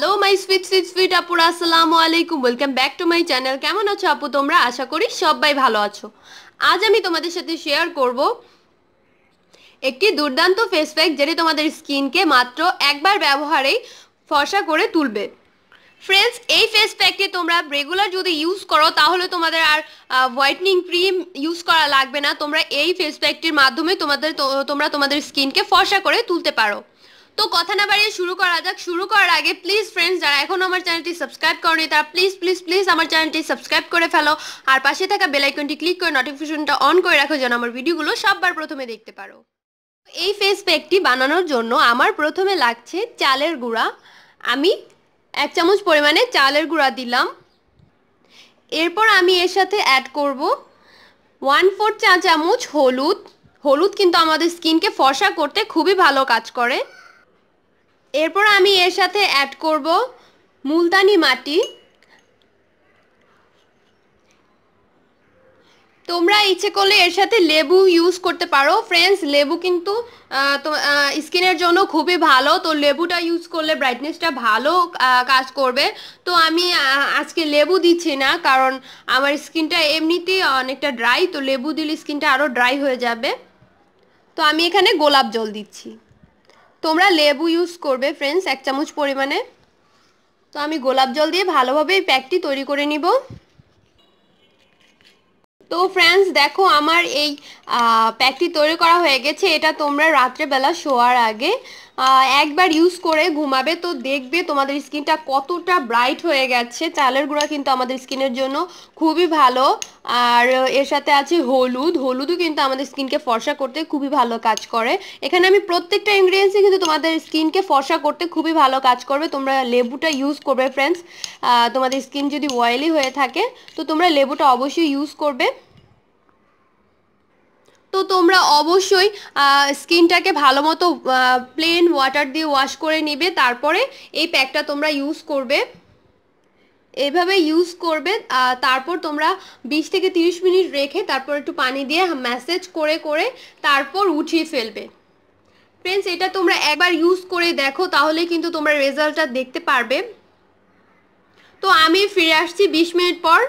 Hello my sweet sweet sweet আপুরা, আসসালামু আলাইকুম। Welcome back to my channel কেমন আছো আপু তোমরা? আশা করি সবাই ভালো আছো। আজ আমি তোমাদের সাথে শেয়ার করব একটি দুর্দান্ত ফেস প্যাক যেটি তোমাদের স্কিনকে মাত্র একবার ব্যবহারেই ফর্সা করে তুলবে। ফ্রেন্ডস এই ফেস প্যাকটি তোমরা রেগুলার যদি ইউজ করো, তাহলে তোমাদের আর হোয়াইটনিং ক্রিম ইউজ করা লাগবে না। তোমরা এই ফেস প্যাকটির মাধ্যমে তোমাদের তোমরা তোমাদের স্কিনকে ফর্সা করে তুলতে পারো। তো কথা না বাড়িয়ে শুরু করা যাক। শুরু করার আগে প্লিজ ফ্রেন্ডস যারা এখনও আমার চ্যানেলটি সাবস্ক্রাইব করনি, তারা প্লিজ প্লিজ প্লিজ আমার চ্যানেলটি সাবস্ক্রাইব করে ফেলো। আর পাশে থাকা বেলাইকনটি ক্লিক করে নোটিফিকেশনটা অন করে রাখো যেন আমার ভিডিওগুলো সববার প্রথমে দেখতে পারো। এই ফেস প্যাকটি বানানোর জন্য আমার প্রথমে লাগছে চালের গুঁড়া। আমি এক চামচ পরিমাণে চালের গুঁড়া দিলাম। এরপর আমি এর সাথে অ্যাড করব ওয়ান ফোর চা চামচ হলুদ। হলুদ কিন্তু আমাদের স্কিনকে ফর্সা করতে খুবই ভালো কাজ করে। এরপর আমি এর সাথে অ্যাড করব মুলতানি মাটি। তোমরা ইচ্ছে করলে এর সাথে লেবু ইউজ করতে পারো। ফ্রেন্ডস লেবু কিন্তু স্কিনের জন্য খুবই ভালো। তো লেবুটা ইউজ করলে ব্রাইটনেসটা ভালো কাজ করবে। তো আমি আজকে লেবু দিচ্ছি না, কারণ আমার স্কিনটা এমনিতেই অনেকটা ড্রাই তো লেবু দিলে স্কিনটা আরও ড্রাই হয়ে যাবে। তো আমি এখানে গোলাপ জল দিচ্ছি। তোমরা লেবু ইউজ করবে ফ্রেন্ডস এক চামচ পরিমাণে। তো আমি গোলাপ জল দিয়ে ভালোভাবে এই প্যাকটি তৈরি করে নিব। তো ফ্রেন্ডস দেখো আমার এই প্যাকটি তৈরি করা হয়ে গেছে। এটা তোমরা রাত্রেবেলা শোয়ার আগে একবার ইউজ করে ঘুমাবে তো দেখবে তোমাদের স্কিনটা কতটা ব্রাইট হয়ে গেছে। চালের গুঁড়া কিন্তু আমাদের স্কিনের জন্য খুবই ভালো। আর এর সাথে আছে হলুদ। হলুদও কিন্তু আমাদের স্কিনকে ফর্সা করতে খুবই ভালো কাজ করে। এখানে আমি প্রত্যেকটা ইনগ্রিডিয়েন্টসই কিন্তু তোমাদের স্কিনকে ফর্সা করতে খুবই ভালো কাজ করবে। তোমরা লেবুটা ইউজ করবে ফ্রেন্ডস তোমাদের স্কিন যদি অয়েলি হয়ে থাকে, তো তোমরা লেবুটা অবশ্যই ইউজ করবে। তোমরা অবশ্যই স্কিনটাকে ভালো মতো প্লেন ওয়াটার দিয়ে ওয়াশ করে নিবে, তারপরে এই প্যাকটা তোমরা ইউজ করবে। এভাবে ইউজ করবে তারপর তোমরা বিশ থেকে তিরিশ মিনিট রেখে তারপর একটু পানি দিয়ে ম্যাসেজ করে করে তারপর উঠিয়ে ফেলবে। ফ্রেন্ডস এটা তোমরা একবার ইউজ করে দেখো, তাহলে কিন্তু তোমরা রেজাল্টটা দেখতে পারবে। তো আমি ফিরে আসছি বিশ মিনিট পর।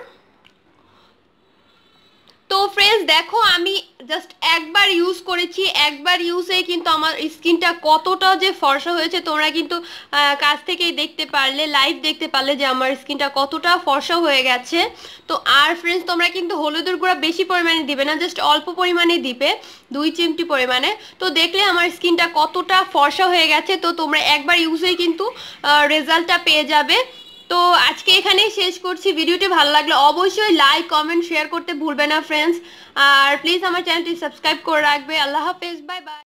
তো ফ্রেন্ডস দেখো আমি জাস্ট একবার ইউজ করেছি, একবার ইউজে কিন্তু আমার স্কিনটা কতটা যে ফর্সা হয়েছে, তোমরা কিন্তু কাছ থেকেই দেখতে পারলে লাইভ দেখতে পারলে যে আমার স্কিনটা কতটা ফর্সা হয়ে গেছে। তো আর ফ্রেন্ডস তোমরা কিন্তু হলুদের গুঁড়া বেশি পরিমাণে দিবে না জাস্ট অল্প পরিমাণে দিবে, দুই চিমটি পরিমাণে। তো দেখলে আমার স্কিনটা কতটা ফর্সা হয়ে গেছে, তো তোমরা একবার ইউজেই কিন্তু রেজাল্টটা পেয়ে যাবে। তো আজকে এখানেই শেষ করছি। ভিডিওটি ভালো লাগলে অবশ্যই লাইক কমেন্ট শেয়ার করতে ভুলবে না ফ্রেন্ডস আর প্লিজ আমার চ্যানেলটি সাবস্ক্রাইব করে রাখবে। আল্লাহ হাফেজ বাই বাই